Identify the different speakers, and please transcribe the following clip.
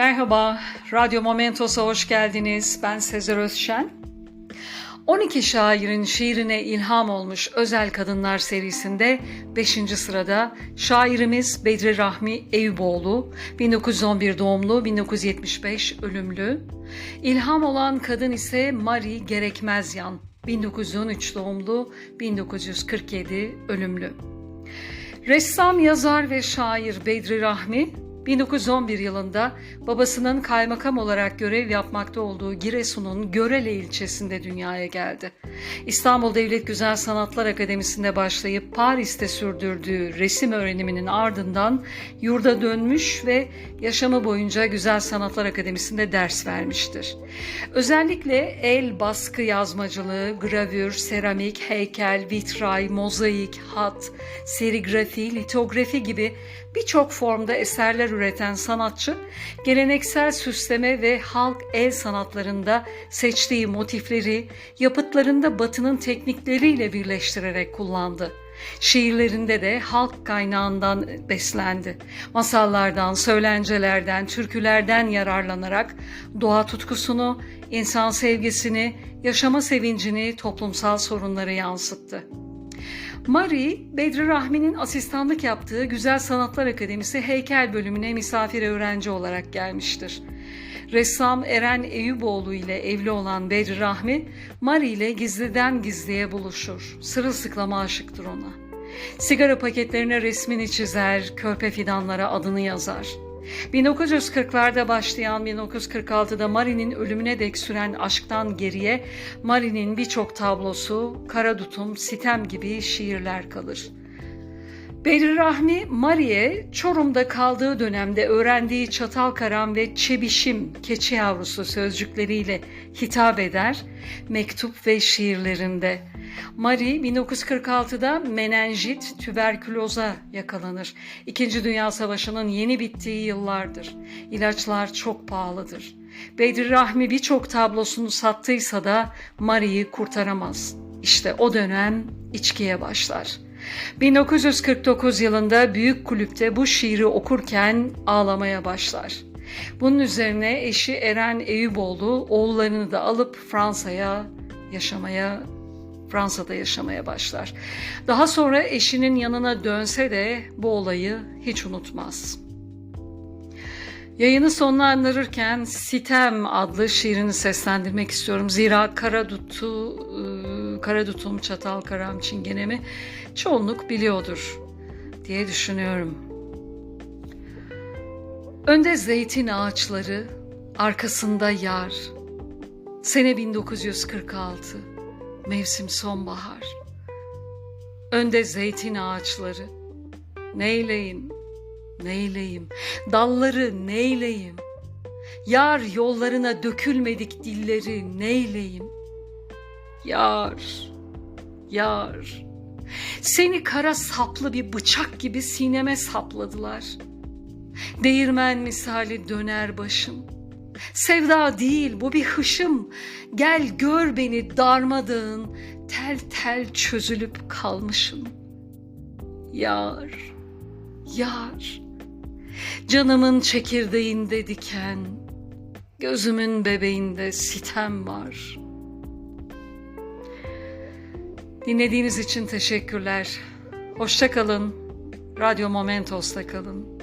Speaker 1: Merhaba, Radyo Momentos'a hoş geldiniz. Ben Sezer Özşen. 12 şairin şiirine ilham olmuş Özel Kadınlar serisinde 5. sırada şairimiz Bedri Rahmi Eyüboğlu, 1911 doğumlu, 1975 ölümlü. İlham olan kadın ise Mari Gerekmezyan, 1913 doğumlu, 1947 ölümlü. Ressam, yazar ve şair Bedri Rahmi 1911 yılında babasının kaymakam olarak görev yapmakta olduğu Giresun'un Görele ilçesinde dünyaya geldi. İstanbul Devlet Güzel Sanatlar Akademisi'nde başlayıp Paris'te sürdürdüğü resim öğreniminin ardından yurda dönmüş ve yaşamı boyunca Güzel Sanatlar Akademisi'nde ders vermiştir. Özellikle el baskı yazmacılığı, gravür, seramik, heykel, vitray, mozaik, hat, serigrafi, litografi gibi birçok formda eserler üreten sanatçı, geleneksel süsleme ve halk el sanatlarında seçtiği motifleri yapıtlarında batının teknikleriyle birleştirerek kullandı. Şiirlerinde de halk kaynağından beslendi. Masallardan, söylencelerden, türkülerden yararlanarak doğa tutkusunu, insan sevgisini, yaşama sevincini, toplumsal sorunları yansıttı. Marie, Bedri Rahmi'nin asistanlık yaptığı Güzel Sanatlar Akademisi heykel bölümüne misafir öğrenci olarak gelmiştir. Ressam Eren Eyüboğlu ile evli olan Bedri Rahmi, Marie ile gizliden gizliye buluşur. Sırılsıklama aşıktır ona. Sigara paketlerine resmini çizer, körpe fidanlara adını yazar. 1940'larda başlayan 1946'da Marie'nin ölümüne dek süren aşktan geriye Marie'nin birçok tablosu, kara dutum, sitem gibi şiirler kalır. Bedri Rahmi, Mari'ye Çorum'da kaldığı dönemde öğrendiği çatal karam ve çebişim keçi yavrusu sözcükleriyle hitap eder, mektup ve şiirlerinde. Marie 1946'da menenjit, tüberküloza yakalanır. İkinci Dünya Savaşı'nın yeni bittiği yıllardır. İlaçlar çok pahalıdır. Bedri Rahmi birçok tablosunu sattıysa da Marie'yi kurtaramaz. İşte o dönem içkiye başlar. 1949 yılında büyük kulüpte bu şiiri okurken ağlamaya başlar. Bunun üzerine eşi Eren Eyüboğlu oğullarını da alıp Fransa'ya yaşamaya Fransa'da yaşamaya başlar. Daha sonra eşinin yanına dönse de bu olayı hiç unutmaz. Yayını sonlandırırken Sitem adlı şiirini seslendirmek istiyorum. Zira Karadutu, Karadutum, Çatal Karam, Çingenemi çoğunluk biliyordur diye düşünüyorum. Önde zeytin ağaçları, arkasında yar. Sene 1946, mevsim sonbahar. Önde zeytin ağaçları, neyleyim, neyleyim, dalları neyleyim. Yar yollarına dökülmedik dilleri neyleyim. Yar, yar. Seni kara saplı bir bıçak gibi sineme sapladılar. Değirmen misali döner başım. Sevda değil bu bir hışım. Gel gör beni darmadağın, tel tel çözülüp kalmışım. Yar, yar. Canımın çekirdeğinde diken, gözümün bebeğinde sitem var.'' Dinlediğiniz için teşekkürler. Hoşça kalın. Radyo Momentos'ta kalın.